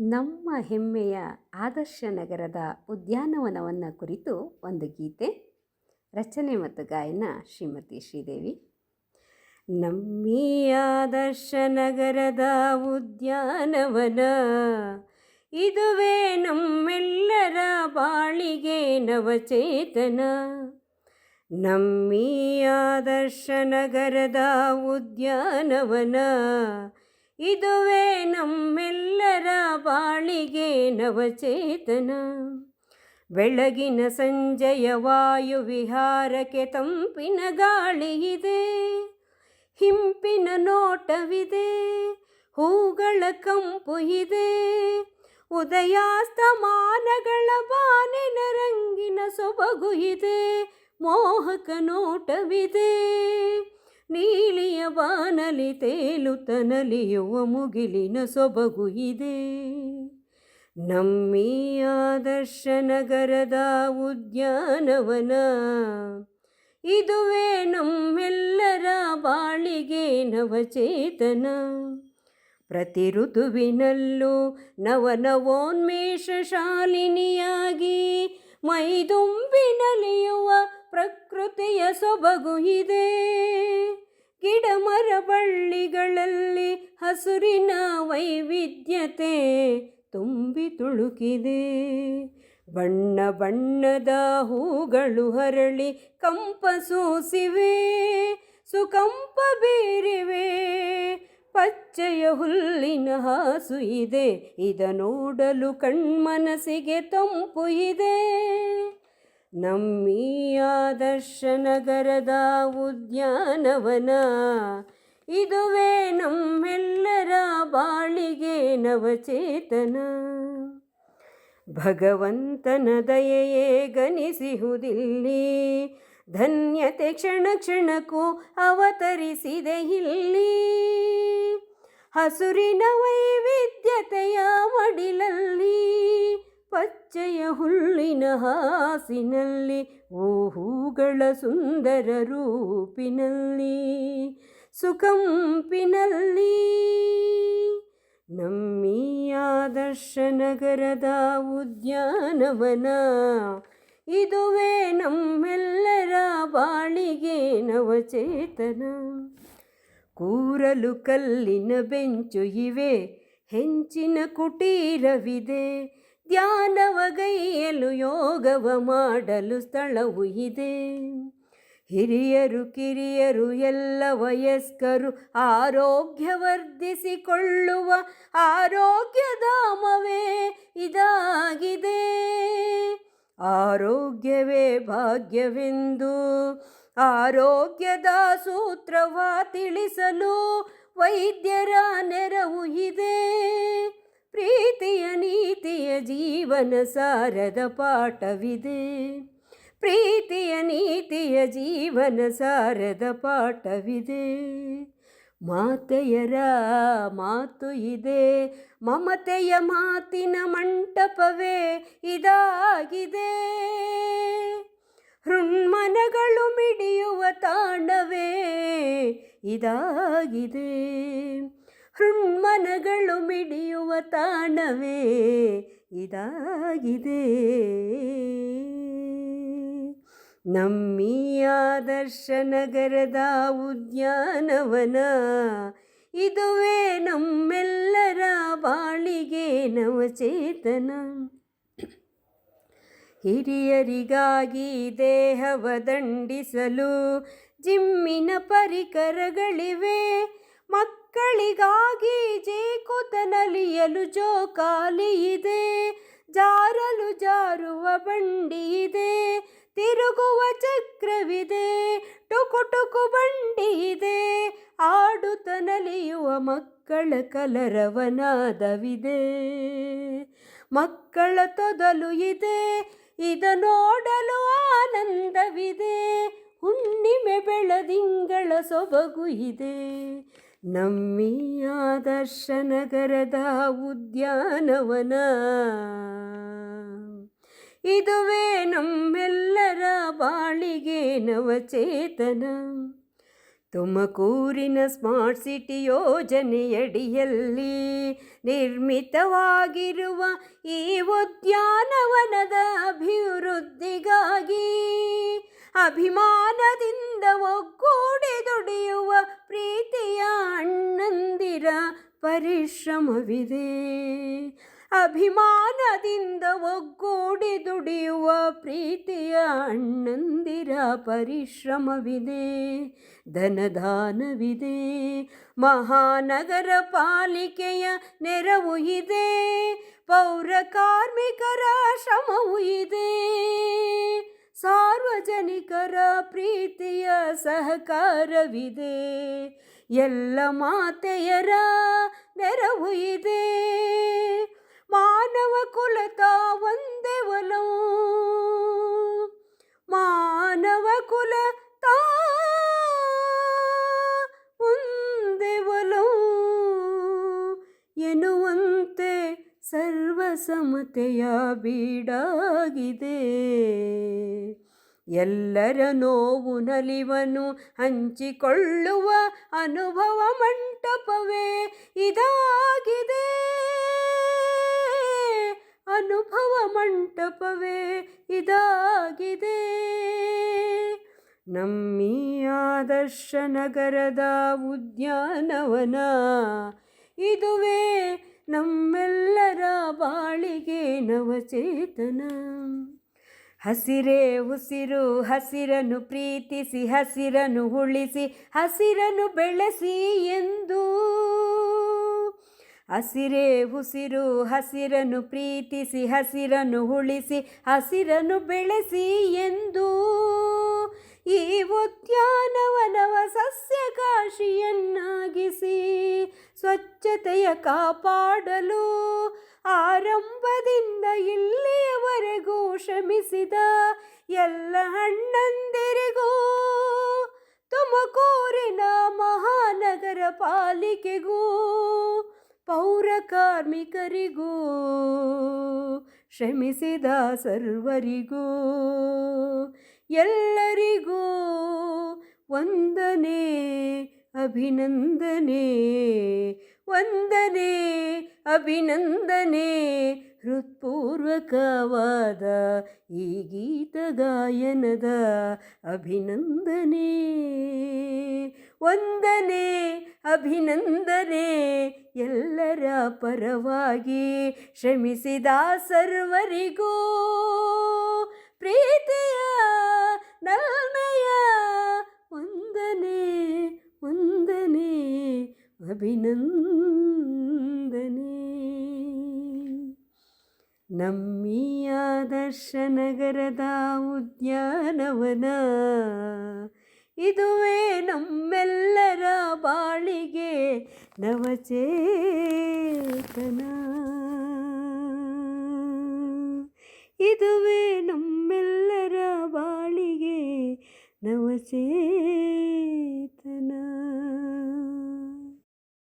ನಮ್ಮ ಹೆಮ್ಮೆಯ ಆದರ್ಶ ನಗರದ ಉದ್ಯಾನವನವನ್ನು ಕುರಿತು ಒಂದು ಗೀತೆ, ರಚನೆ ಮತ್ತು ಗಾಯನ ಶ್ರೀಮತಿ ಶ್ರೀದೇವಿ. ನಮ್ಮೀ ಆದರ್ಶ ನಗರದ ಉದ್ಯಾನವನ, ಇದುವೇ ನಮ್ಮೆಲ್ಲರ ಬಾಳಿಗೆ ನವಚೇತನ. ನಮ್ಮೀ ಆದರ್ಶ ನಗರದ ಉದ್ಯಾನವನ ಇದುವೇ ನಮ್ಮೆಲ್ಲರ ಬಾಳಿಗೆ ನವಚೇತನ. ಬೆಳಗಿನ ಸಂಜೆಯ ವಾಯು ವಿಹಾರಕ್ಕೆ ತಂಪಿನ ಗಾಳಿ ಇದೆ. ಹಿಂಪಿನ ನೋಟವಿದೆ. ಹೂಗಳ ಕಂಪು ಇದೆ. ಉದಯಾಸ್ತಮಾನಗಳ ಬಾನಿನ ರಂಗಿನ ಸೊಬಗು ಇದೆ. ಮೋಹಕ ನೋಟವಿದೆ. ನೀಲಿಯ ಬಾನಲಿ ತೇಲುತ್ತ ನಲಿಯುವ ಮುಗಿಲಿನ ಸೊಬಗು ಇದೆ. ನಮ್ಮೀ ಆದರ್ಶ ನಗರದ ಉದ್ಯಾನವನ, ಇದುವೇ ನಮ್ಮೆಲ್ಲರ ಬಾಳಿಗೆ ನವಚೇತನ. ಪ್ರತಿ ಋತುವಿನಲ್ಲೂ ನವನವೋನ್ಮೇಷ ಶಾಲಿನಿಯಾಗಿ ಮೈದುಂಬಿನಲಿಯುವ ಪ್ರಕೃತಿಯ ಸೊಬಗು ಇದೆ. ಗಿಡ ಮರ ಬಳ್ಳಿಗಳಲ್ಲಿ ಹಸುರಿನ ವೈವಿಧ್ಯತೆ ತುಂಬಿ ತುಳುಕಿದೆ. ಬಣ್ಣ ಬಣ್ಣದ ಹೂಗಳು ಹರಳಿ ಕಂಪ ಸೂಸಿವೆ. ಸುಕಂಪ ಬೀರಿವೆ. ಪಚ್ಚೆಯ ಹುಲ್ಲಿನ ಹಾಸು ಇದೆ. ಇದ ನೋಡಲು ಕಣ್ಮನಸ್ಸಿಗೆ ತಂಪು ಇದೆ. ನಮ್ಮೀ ಆದರ್ಶ ನಗರದ ಉದ್ಯಾನವನ. ಇದುವೇ ನಮ್ಮೆಲ್ಲರ ಬಾಳಿಗೆ ನವಚೇತನ. ಭಗವಂತನ ದಯೆಯೇ ಗನಿಸಿಹುದಿಲ್ಲಿ ಧನ್ಯತೆ ಕ್ಷಣ ಕ್ಷಣಕ್ಕೂ ಅವತರಿಸಿದೆ ಇಲ್ಲಿ. ಹಸುರಿನ ವೈವಿಧ್ಯತೆಯ ಮಡಿಲಲ್ಲಿ ಪಚ್ಚೆಯ ಹುಲ್ಲಿನ ಹಾಸಿನಲ್ಲಿ, ಓ ಹೂಗಳ ಸುಂದರ ರೂಪಿನಲ್ಲಿ, ಸುಕಂಪಿನಲ್ಲಿ. ನಮ್ಮೀ ಆದರ್ಶ ನಗರದ ಉದ್ಯಾನವನ, ಇದುವೇ ನಮ್ಮೆಲ್ಲರ ಬಾಳಿಗೆ ನವಚೇತನ. ಕೂರಲು ಕಲ್ಲಿನ ಬೆಂಚು ಇವೆ, ಹೆಂಚಿನ ಕುಟೀರವಿದೆ ಧ್ಯಾನವಗೈಯಲು ಯೋಗವ ಮಾಡಲು ಸ್ಥಳವು ಇದೆ. ಹಿರಿಯರು, ಕಿರಿಯರು, ಎಲ್ಲ ವಯಸ್ಕರು ಆರೋಗ್ಯ ವರ್ಧಿಸಿಕೊಳ್ಳುವ ಆರೋಗ್ಯಧಾಮವೇ ಇದಾಗಿದೆ. ಆರೋಗ್ಯವೇ ಭಾಗ್ಯವೆಂದು ಆರೋಗ್ಯದ ಸೂತ್ರವ ತಿಳಿಸಲು ವೈದ್ಯರ ನೆರವು ಇದೆ. ಪ್ರೀತಿಯ ನೀತಿಯ ಜೀವನ ಸಾರದ ಪಾಠವಿದೆ. ಪ್ರೀತಿಯ ನೀತಿಯ ಜೀವನ ಸಾರದ ಪಾಠವಿದೆ. ಮಾತೆಯರ ಮಾತು ಇದೆ, ಮಮತೆಯ ಮಾತಿನ ಮಂಟಪವೇ ಇದಾಗಿದೆ. ಹೃಣ್ಮನಗಳು ಮಿಡಿಯುವ ತಾಂಡವೇ ಇದಾಗಿದೆ. ಹೃನ್ಮನಗಳು ಮಿಡಿಯುವ ತಾಣವೇ ಇದಾಗಿದೆ. ನಮ್ಮಿ ಆದರ್ಶ ನಗರದ ಉದ್ಯಾನವನ, ಇದುವೇ ನಮ್ಮೆಲ್ಲರ ಬಾಳಿಗೆ ನವಚೇತನ. ಹಿರಿಯರಿಗಾಗಿ ದೇಹವ ದಂಡಿಸಲು ಜಿಮ್ಮಿನ ಪರಿಕರಗಳಿವೆ ಮಕ್ಕಳಿಗಾಗಿ ಜೇಕುತ ನಲಿಯಲು ಜೋಕಾಲಿ ಇದೆ. ಜಾರಲು ಜಾರುವ ಬಂಡಿ ಇದೆ. ತಿರುಗುವ ಚಕ್ರವಿದೆ. ಟುಕು ಟುಕು ಬಂಡಿ ಇದೆ. ಆಡುತ್ತ ನಲಿಯುವ ಮಕ್ಕಳ ಕಲರವನಾದವಿದೆ. ಮಕ್ಕಳ ತೊದಲು ಇದೆ. ಇದ ನೋಡಲು ಆನಂದವಿದೆ. ಹುಣ್ಣಿಮೆ ಬೆಳದಿಂಗಳ ಸೊಬಗು ಇದೆ. ನಮ್ಮೀ ಆದರ್ಶ ನಗರದ ಉದ್ಯಾನವನ. ಇದುವೇ ನಮ್ಮೆಲ್ಲರ ಬಾಳಿಗೆ ನವಚೇತನ. ತುಮಕೂರಿನ ಸ್ಮಾರ್ಟ್ ಸಿಟಿ ಯೋಜನೆಯಡಿಯಲ್ಲಿ ನಿರ್ಮಿತವಾಗಿರುವ ಈ ಉದ್ಯಾನವನದ ಅಭಿವೃದ್ಧಿಗಾಗಿ ಅಭಿಮಾನದಿಂದ ಒಗ್ಗೂಡಿ ದುಡಿಯುವ ಪ್ರೀತಿಯ ಅಣ್ಣಂದಿರ ಪರಿಶ್ರಮವಿದೆ. ಅಭಿಮಾನದಿಂದ ಒಗ್ಗೂಡಿ ದುಡಿಯುವ ಪ್ರೀತಿಯ ಅಣ್ಣಂದಿರ ಪರಿಶ್ರಮವಿದೆ. ಧನದಾನವಿದೆ. ಮಹಾನಗರ ಪಾಲಿಕೆಯ ನೆರವು ಇದೆ. ಪೌರ ಕಾರ್ಮಿಕರ ಶ್ರಮವೂ ಇದೆ. ಸಾರ್ವಜನಿಕರ ಪ್ರೀತಿಯ ಸಹಕಾರವಿದೆ. ಎಲ್ಲ ಮಾತೆಯರ ನೆರವು ಇದೆ. ಮಾನವ ಕುಲತ ಒಂದೇ ಒಲವು. ಮಾನವ ಕುಲ ಎನ್ನುವಂತೆ ಸರ್ವಸಮತೆಯ ಬೀಡಾಗಿದೆ. ಎಲ್ಲರ ನೋವು ನಲಿವನು ಹಂಚಿಕೊಳ್ಳುವ ಅನುಭವ ಮಂಟಪವೇ ಇದಾಗಿದೆ. ಅನುಭವ ಮಂಟಪವೇ ಇದಾಗಿದೆ. ನಮ್ಮೀ ಆದರ್ಶ ನಗರದ ಉದ್ಯಾನವನ ಇದುವೇ ನಮ್ಮೆಲ್ಲರ ಬಾಳಿಗೆ ನವಚೇತನ. ಹಸಿರೇ ಉಸಿರು, ಹಸಿರನ್ನು ಪ್ರೀತಿಸಿ, ಹಸಿರನ್ನು ಉಳಿಸಿ, ಹಸಿರನ್ನು ಬೆಳೆಸಿ ಎಂದು. ಹಸಿರೇ ಉಸಿರು, ಹಸಿರನ್ನು ಪ್ರೀತಿಸಿ, ಹಸಿರನ್ನು ಉಳಿಸಿ, ಹಸಿರನ್ನು ಬೆಳೆಸಿ ಎಂದು. ಈ ಉದ್ಯಾನವನವ ಸಸ್ಯಕಾಶಿಯನ್ನಾಗಿಸಿ, ಸ್ವಚ್ಛತೆಯ ಕಾಪಾಡಲು ಆರಂಭದಿಂದ ಇಲ್ಲಿಯವರೆಗೂ ಶ್ರಮಿಸಿದ ಎಲ್ಲ ಅಣ್ಣಂದಿರಿಗೂ ತುಮಕೂರಿನ ಮಹಾನಗರ ಪಾಲಿಕೆಗೂ ಪೌರ ಕಾರ್ಮಿಕರಿಗೂ ಶ್ರಮಿಸಿದ ಸರ್ವರಿಗೂ ಎಲ್ಲರಿಗೂ ವಂದನೆ. ಅಭಿನಂದನೆ, ವಂದನೆ, ಅಭಿನಂದನೆ. ಹೃತ್ಪೂರ್ವಕವಾದ ಈ ಗೀತ ಗಾಯನದ ಅಭಿನಂದನೆ. ವಂದನೆ, ಅಭಿನಂದನೆ. ಎಲ್ಲರ ಪರವಾಗಿ ಶ್ರಮಿಸಿದ ಸರ್ವರಿಗೂ ಪ್ರೀತಿಯ, ನಲ್ಮೆಯ ವಂದನೆ. ವಂದನೆ ಅಭಿನಂದನೆ ನಮ್ಮೀ ಆದರ್ಶ ನಗರದ ಉದ್ಯಾನವನ ಇದುವೇ ನಮ್ಮೆಲ್ಲರ ಬಾಳಿಗೆ ನವಚೇತನ ಇದುವೇ ನಮ್ಮೆಲ್ಲರ नवचेतना